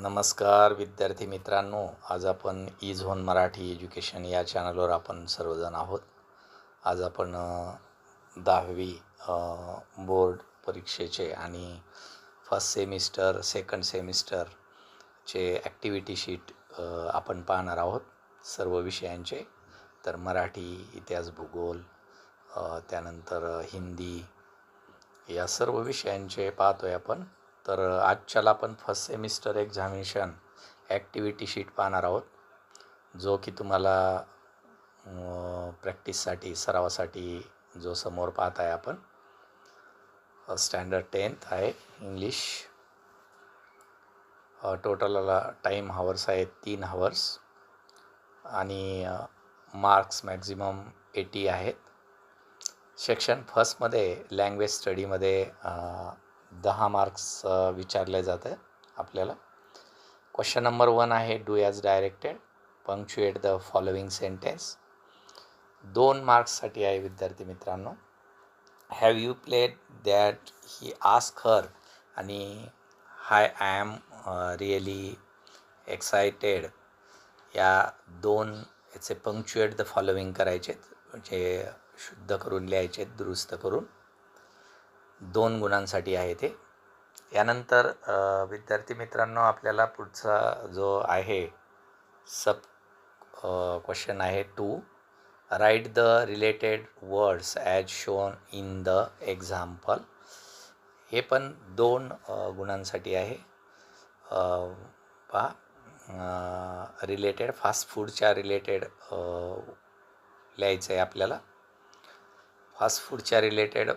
नमस्कार विद्यार्थी मित्रांनो आज आपण ई झोन मराठी एज्युकेशन या चॅनलवर आपण सर्वजण आहोत. आज आपण दहावी बोर्ड परीक्षेचे आणि फर्स्ट सेमिस्टर सेकंड सेमिस्टरचे ॲक्टिव्हिटी शीट आपण पाहणार आहोत सर्व विषयांचे. तर मराठी इतिहास भूगोल त्यानंतर हिंदी या सर्व विषयांचे पाहतोय आपण. तर आजच्याला आपण first semester examination activity sheet पाहणार आहोत जो की तुम्हाला प्रॅक्टिससाठी सरावासाठी जो समोर पाहत आहे आपण स्टँडर्ड टेन्थ आहे इंग्लिश टोटलला टाईम हवर्स आहेत तीन हवर्स आणि मार्क्स मॅक्झिमम एटी आहेत. सेक्शन फर्स्टमध्ये लँग्वेज स्टडीमध्ये दहा मार्क्स विचारले जात आहे आपल्याला. क्वेश्चन नंबर वन आहे do as directed punctuate the following sentence दोन मार्क्ससाठी आहे विद्यार्थी मित्रांनो. Have you played that he ask her आणि hi I am really excited या दोन याचे पंक्च्युएट द फॉलोविंग करायचे म्हणजे शुद्ध करून लिहायचे दुरुस्त करून. दोन गुणांसाठी आहे ते. यानंतर विद्यार्थी मित्रांनो आपल्याला पुढचा जो आहे सब क्वेश्चन आहे to write the related words as shown in the example हे पण दोन गुणांसाठी आहे. अ, पहा रिलेटेड फास्ट फूडच्या रिलेटेड लिहायचं आहे आपल्याला. फास्ट फूडच्या रिलेटेड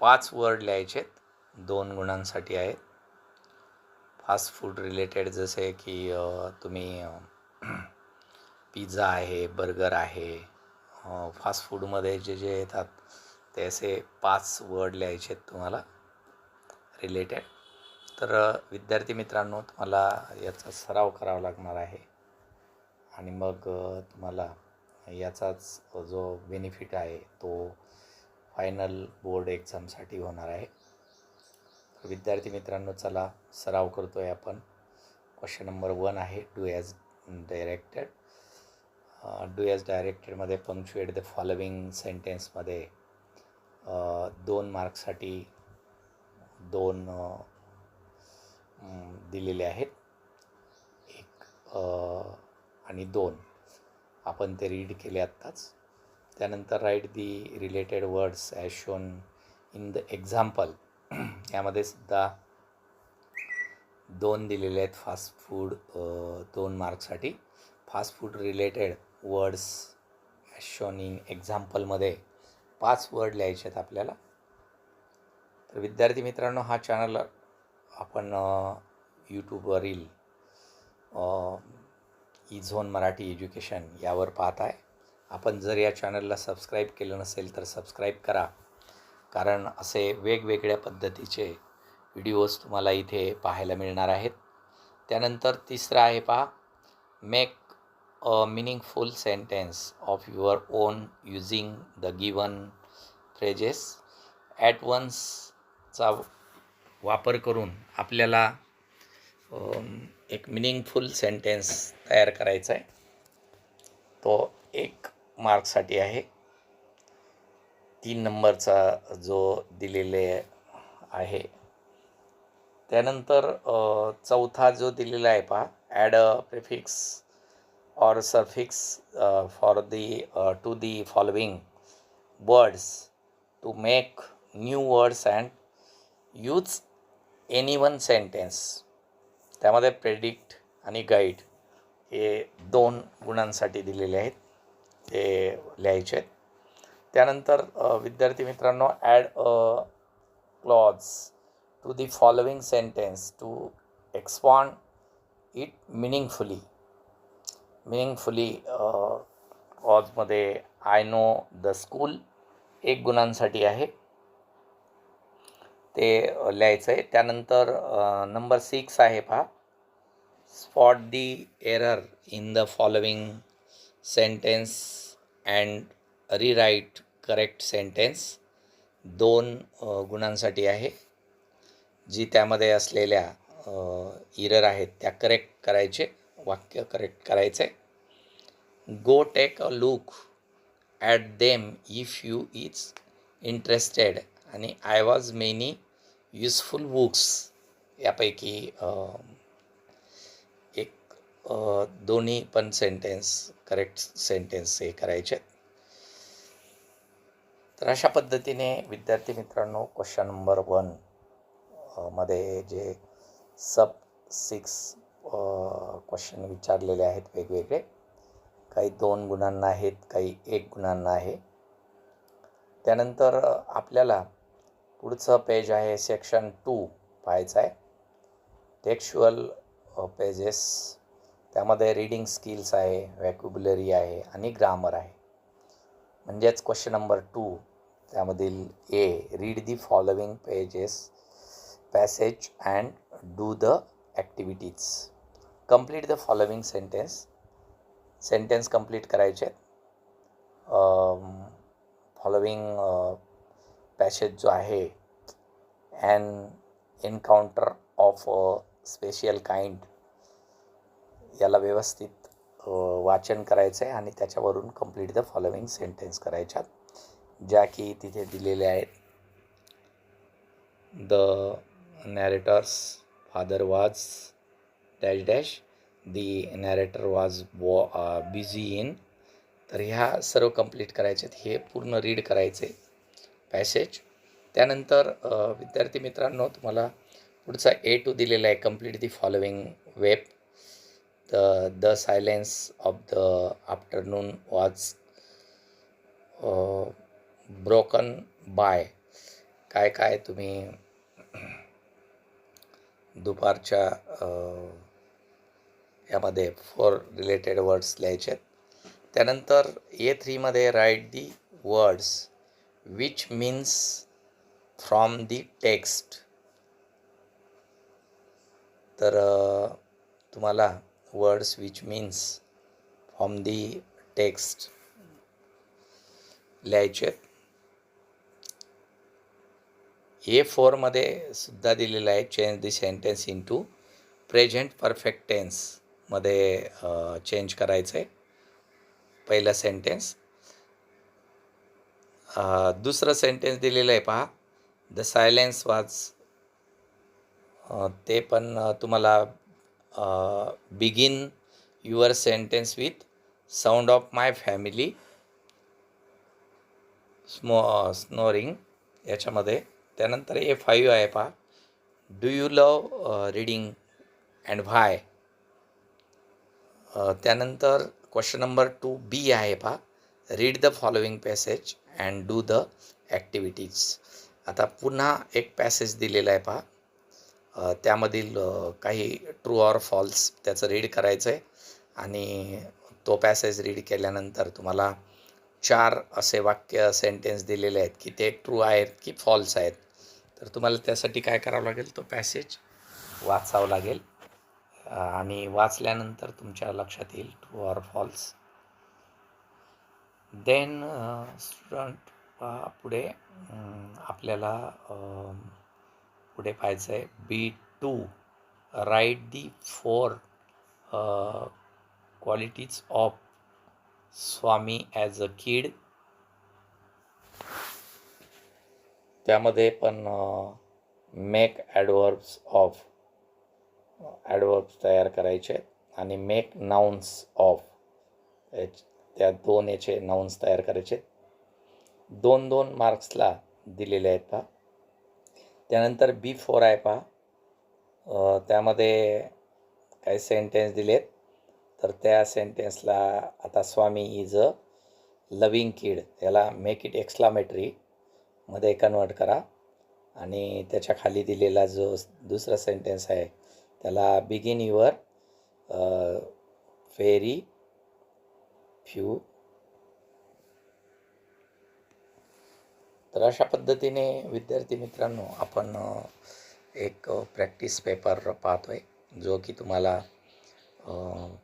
पाच वर्ड लिहायचे आहेत दोन गुणांसाठी आहेत. फास्ट फूड रिलेटेड जसे की तुम्ही पिझ्झा आहे बर्गर आहे फास्ट फूडमध्ये जे जे येतात ते असे पाच वर्ड लिहायचे आहेत तुम्हाला रिलेटेड तर विद्यार्थी मित्रांनो तुम्हाला याचा सराव करावा लागणार आहे. आणि मग तुम्हाला याचाच जो बेनिफिट आहे तो फायनल बोर्ड एक्झामसाठी होणार आहे. तर विद्यार्थी मित्रांनो चला सराव करतो आहे आपण. क्वेश्चन नंबर वन आहे do as directed do as डायरेक्टेडमध्ये punctuate the following सेंटेन्समध्ये दोन मार्क्ससाठी दोन दिलेले आहेत. एक आणि दोन. आपण ते रीड केले आत्ताच. त्यानंतर write the related words as shown in the example यामध्ये सुद्धा दोन दिलेले आहेत फास्ट फूड दोन मार्क्ससाठी fast food related words as shown in एक्झाम्पलमध्ये पाच वर्ड लिहायचे आहेत आपल्याला. तर विद्यार्थी मित्रांनो हा चॅनल आपण यूट्यूबवरील ई झोन मराठी एज्युकेशन यावर पाहत आहे. आपण जर या चॅनलला सबस्क्राईब केलं नसेल तर सबस्क्राईब करा. कारण असे वेगवेगळ्या पद्धतीचे व्हिडिओज तुम्हाला इथे पाहायला मिळणार आहेत. त्यानंतर तिसरं आहे पहा. Make a meaningful sentence of your own using the given phrases at वन्सचा वापर करून आपल्याला एक मिनिंगफुल सेंटेन्स तयार करायचा आहे तो एक मार्कसाठी आहे. तीन नंबरचा जो दिलेले आहे. त्यानंतर चौथा जो दिलेला आहे पहा add a prefix or suffix for the to the following words to make new words and use any one sentence त्यामध्ये प्रेडिक्ट आणि गाईड हे दोन गुणांसाठी दिलेले आहेत. ते लिहायचे. आहेत त्यानंतर विद्यार्थी मित्रांनो add a clause to the following sentence to expand it meaningfully meaningfully क्लॉजमध्ये I know the school एक गुणांसाठी आहे. ते लिहायचं आहे त्यानंतर नंबर सिक्स आहे पहा. Spot the error in the following sentence and rewrite correct sentence दोन गुणांसाठी आहे. जी त्यामध्ये असलेल्या इरर आहेत त्या करेक्ट करायचे वाक्य करेक्ट करायचे. Go take a look at them if you is interested आणि I was many useful books यापैकी दोन्ही पण सेंटेन्स करेक्ट सेंटेन्स हे करायचे. आहेत. तर अशा पद्धतीने विद्यार्थी मित्रांनो क्वेश्चन नंबर वनमध्ये जे सब सिक्स क्वेश्चन विचारलेले आहेत वेगवेगळे. काही दोन गुणांना आहेत काही एक गुणांना आहे. त्यानंतर आपल्याला पुढचं पेज आहे सेक्शन टू पाहायचं आहे. टेक्च्युअल पेजेस त्यामध्ये रीडिंग स्किल्स आहे वॅक्युबुलरी आहे आणि ग्रामर आहे. म्हणजेच क्वेश्चन नंबर टू त्यामधील A read the following pages passage and do the activities complete the following sentence sentence complete करायचे. फॉलोविंग पॅसेज जो आहे and encounter of special kind याला व्यवस्थित वाचन करायचं आहे आणि त्याच्यावरून कंप्लीट द फॉलोविंग सेंटेन्स करायच्यात ज्या की तिथे दिलेल्या आहेत. The narrator's father was dash dash the narrator was बॉ बिझी इन तर ह्या सर्व कंप्लीट करायचे आहेत. हे पूर्ण रीड करायचे. पॅसेज त्यानंतर विद्यार्थी मित्रांनो तुम्हाला पुढचा ए टू दिलेला आहे. Complete the following web the the silence of the afternoon was broken by काय काय तुम्ही दुपारच्या uh, यामध्ये फोर रिलेटेड वर्ड्स लिहायचे आहेत त्यानंतर A थ्रीमध्ये write the words which means from the text तर uh, तुम्हाला words which means from the text लिहायचे आहेत ए फोरमध्ये सुद्धा दिलेलं आहे. Change the sentence into present perfect टेन्समध्ये change करायचं आहे पहिलं सेंटेन्स दुसरं सेंटेन्स दिलेलं आहे पहा. द सायलेन्स वाज ते पण तुम्हाला begin your sentence with sound of my family स्मो snoring याच्यामध्ये. त्यानंतर ए फाईव्ह आहे पहा. Do you love reading and why त्यानंतर क्वेश्चन नंबर टू बी आहे पहा. Read the following passage and do the activities आता पुन्हा एक पॅसेज दिलेला आहे पहा. त्यामधील काही ट्रू ऑर फॉल्स त्याचं रीड करायचं आहे आणि तो पॅसेज रीड केल्यानंतर तुम्हाला चार असे वाक्य सेंटेन्स दिलेले आहेत की ते ट्रू आहेत की फॉल्स आहेत. तर तुम्हाला त्यासाठी काय करावं लागेल? तो पॅसेज वाचावं लागेल. आणि वाचल्यानंतर तुमच्या लक्षात येईल true or false then student पुढे आपल्याला पुढे पाहायचं आहे? B two write the four qualities of Swami as a kid त्यामध्ये पण मेक ॲडवर्ब्स ऑफ ॲडवर्ब्स तयार करायचे आहेत. आणि मेक नाउन्स ऑफ याच त्या दोन याचे नाउन्स तयार करायचे दोन दोन मार्क्सला दिलेले आहेत पहा त्यानंतर बी फोर आहे पहा. त्यामध्ये काही सेंटेन्स दिलेत. तर त्या सेंटेन्सला आता स्वामी इज अ लविंग किड याला मेक इट एक्स्लामेट्रीमध्ये कन्वर्ट करा. आणि त्याच्याखाली दिलेला जो दुसरा सेंटेन्स आहे त्याला बिगिन युअर फेरी फ्यू तर अशा पद्धतीने विद्यार्थी मित्रांनो आपण एक प्रॅक्टिस पेपर पाहतो आहे जो की तुम्हाला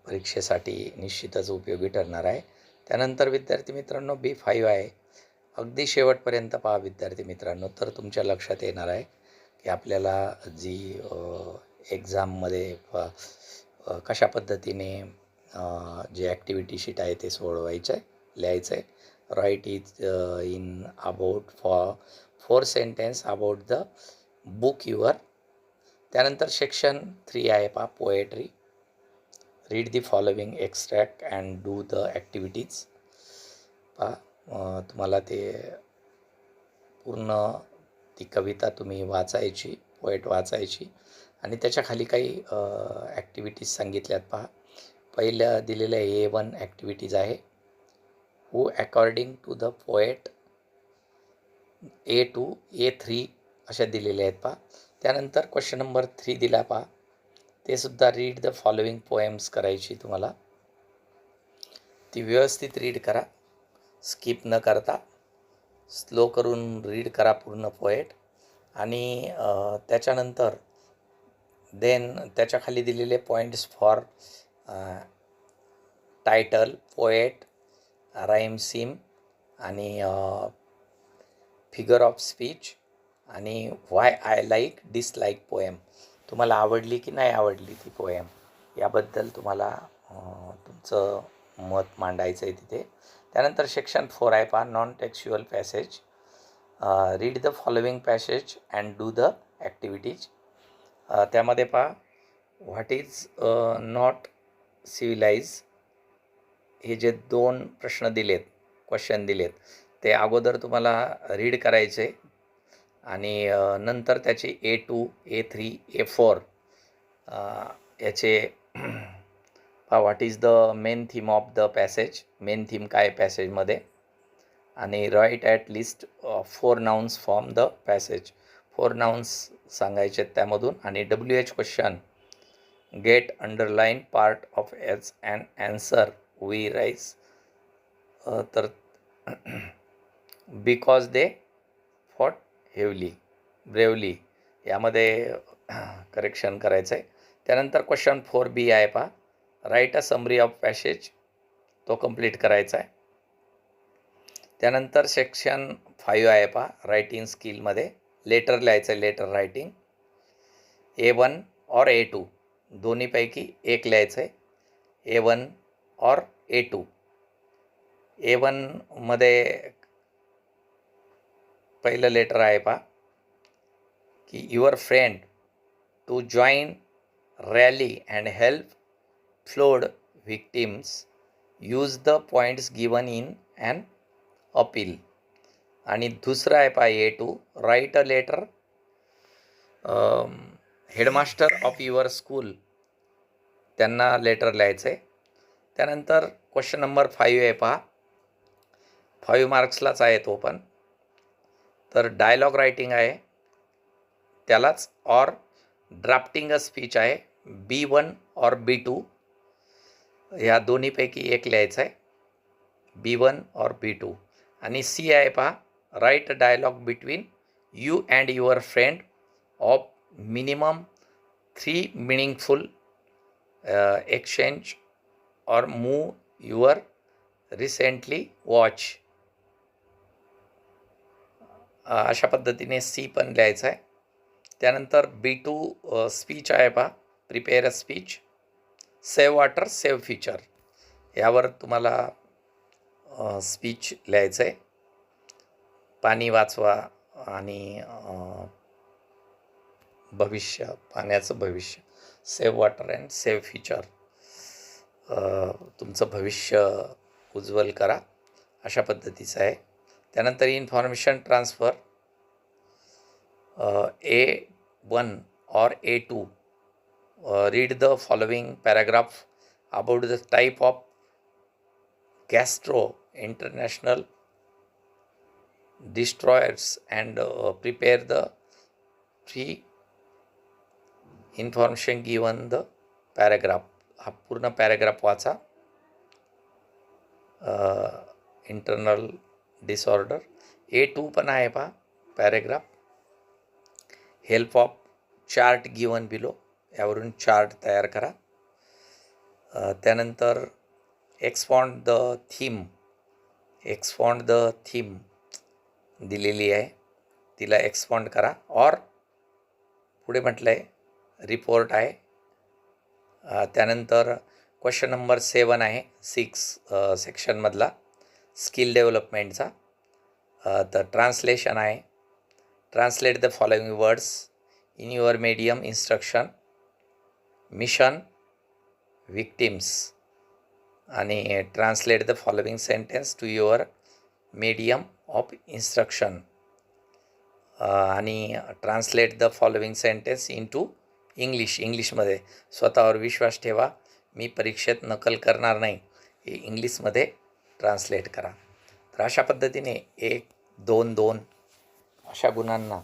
परीक्षेसाठी निश्चितच उपयोगी ठरणार आहे. त्यानंतर विद्यार्थी मित्रांनो बी फाईव्ह आहे. अगदी शेवटपर्यंत पहा विद्यार्थी मित्रांनो तर तुमच्या लक्षात येणार आहे की आपल्याला जी एक्झाममध्ये कशा पद्धतीने जे ॲक्टिव्हिटी शीट आहे ते सोडवायचं आहे लिहायचं आहे राईट इज इन for फॉ four about about the book are. त्यानंतर सेक्शन थ्री आहे पा poetry read the following extract and do the activities पा तुम्हाला ते पूर्ण ती कविता तुम्ही वाचायची पोएट वाचायची. आणि त्याच्याखाली काही ॲक्टिव्हिटीज सांगितल्यात पहा. पहिलं दिलेलं ए वन ॲक्टिव्हिटीज आहे. Who according to the poet A two A three अशा दिलेल्या आहेत पहा. त्यानंतर क्वेश्चन नंबर थ्री दिला पहा. ते सुद्धा रीड द फॉलोइंग पोएम्स करायची तुम्हाला. ती व्यवस्थित रीड करा. स्किप न करता. स्लो करून रीड करा पूर्ण पोएट आणि त्याच्यानंतर देन त्याच्याखाली दिलेले points for title poet rhyme scheme आणि फिगर ऑफ स्पीच आणि why I like dislike poem तुम्हाला आवडली की नाही आवडली ती पोएम याबद्दल तुम्हाला तुमचं मत मांडायचं आहे तिथे. त्यानंतर सेक्शन फोर आहे पहा non textual passage read the following passage and do the activities त्यामध्ये पहा व्हॉट इज नॉट सिव्हिलाइज हे जे दोन प्रश्न दिलेत क्वेश्चन दिलेत ते अगोदर तुम्हाला रीड करायचे आणि नंतर त्याचे A two A three A four याचे what is the main theme of the passage main theme काय पॅसेजमध्ये आणि write at least four nouns from the passage four nouns सांगायचे आहेत त्यामधून आणि W H question get underline part of as and answer we rise तर because they fought heavily bravely यामध्ये correction करायचं आहे त्यानंतर क्वेश्चन फोर बी आहे पहा. Write a summary of passage तो कंप्लीट करायचा आहे त्यानंतर सेक्शन फाईव्ह आहे पहा. रायटिंग स्किलमध्ये लेटर लिहायचं आहे लेटर रायटिंग ए वन और ए टू दोन्हीपैकी एक लिहायचं आहे ए वन और ए टू ए वनमध्ये पहिलं लेटर आहे पहा की your friend to join rally and help flood victims use the points given in and appeal आणि दुसरं आहे पहा A two write a letter headmaster of your school त्यांना लेटर लिहायचं आहे त्यानंतर क्वेश्चन नंबर फाईव्ह आहे पहा. फाईव्ह मार्क्सलाच आहे तो पण. तर डायलॉग रायटिंग आहे. त्यालाच ऑर ड्राफ्टिंग अ स्पीच आहे. बी वन और बी टू ह्या दोन्हीपैकी एक लिहायचं आहे बी वन और बी टू आणि सी आहे पहा. Write dialogue between you and your friend of minimum three meaningful exchange or movie your recently watch अशा पद्धतीने सी पण लिहायचं आहे. त्यानंतर बी टू स्पीच आहे पहा. Prepare a speech save water save feature यावर तुम्हाला स्पीच लिहायचं आहे पाणी वाचवा आणि भविष्य पाण्याचं भविष्य. Save water and save feature तुमचं भविष्य उज्ज्वल करा. अशा पद्धतीचं आहे. त्यानंतर इन्फॉर्मेशन ट्रान्सफर ए वन और A two read the following paragraph about the type of gastro international destroyers and prepare the free information given the paragraph हा पूर्ण पॅराग्राफ वाचा. इंटरनल डिसऑर्डर ए टू पण आहे पहा paragraph. Help of chart given below यावरून chart तयार करा. त्यानंतर expand the theme expand the theme दिलेली आहे. तिला एक्सपॉन्ड करा. और पुढे म्हटलं आहे रिपोर्ट आहे. त्यानंतर क्वेश्चन नंबर सेवन आहे सिक्स सेक्शनमधला स्किल डेव्हलपमेंटचा तर ट्रान्सलेशन आहे. Translate the following words in your medium instruction mission victims आणि translate the following sentence to your medium of instruction आणि translate the following sentence into English इंग्लिशमध्ये स्वतःवर विश्वास ठेवा. मी परीक्षेत नकल करणार नाही. हे इंग्लिशमध्ये ट्रान्सलेट करा. तर अशा पद्धतीने एक दोन दोन अशा गुणांना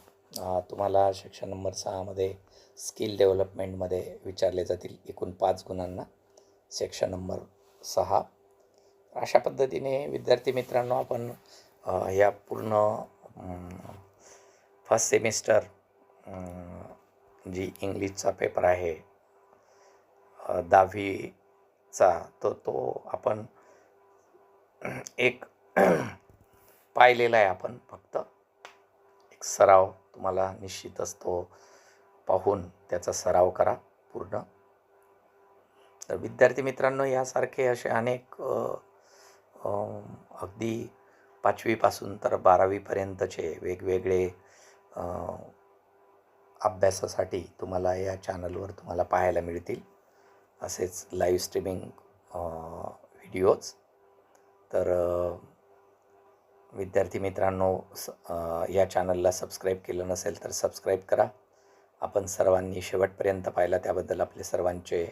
तुम्हाला सेक्शन नंबर सहामध्ये स्किल डेव्हलपमेंटमध्ये विचारले जातील. एकूण पाच गुणांना सेक्शन नंबर सहा. अशा पद्धतीने विद्यार्थी मित्रांनो आपण या पूर्ण फर्स्ट सेमिस्टर जी इंग्लिशचा पेपर आहे दहावीचा तो तो आपण एक पाहिलेला आहे आपण फक्त. एक सराव तुम्हाला निश्चितच तो पाहून त्याचा सराव करा पूर्ण. तर विद्यार्थी मित्रांनो यासारखे असे अनेक अगदी पाचवीपासून तर बारावीपर्यंतचे वेगवेगळे अभ्यासासाठी तुम्हाला या चॅनलवर तुम्हाला पाहायला मिळतील असेच लाईव्ह स्ट्रीमिंग व्हिडिओज तर विद्यार्थी मित्रांनो स या चॅनलला सबस्क्राईब केलं नसेल तर सबस्क्राईब करा. आपण सर्वांनी शेवटपर्यंत पाहिला त्याबद्दल आपले सर्वांचे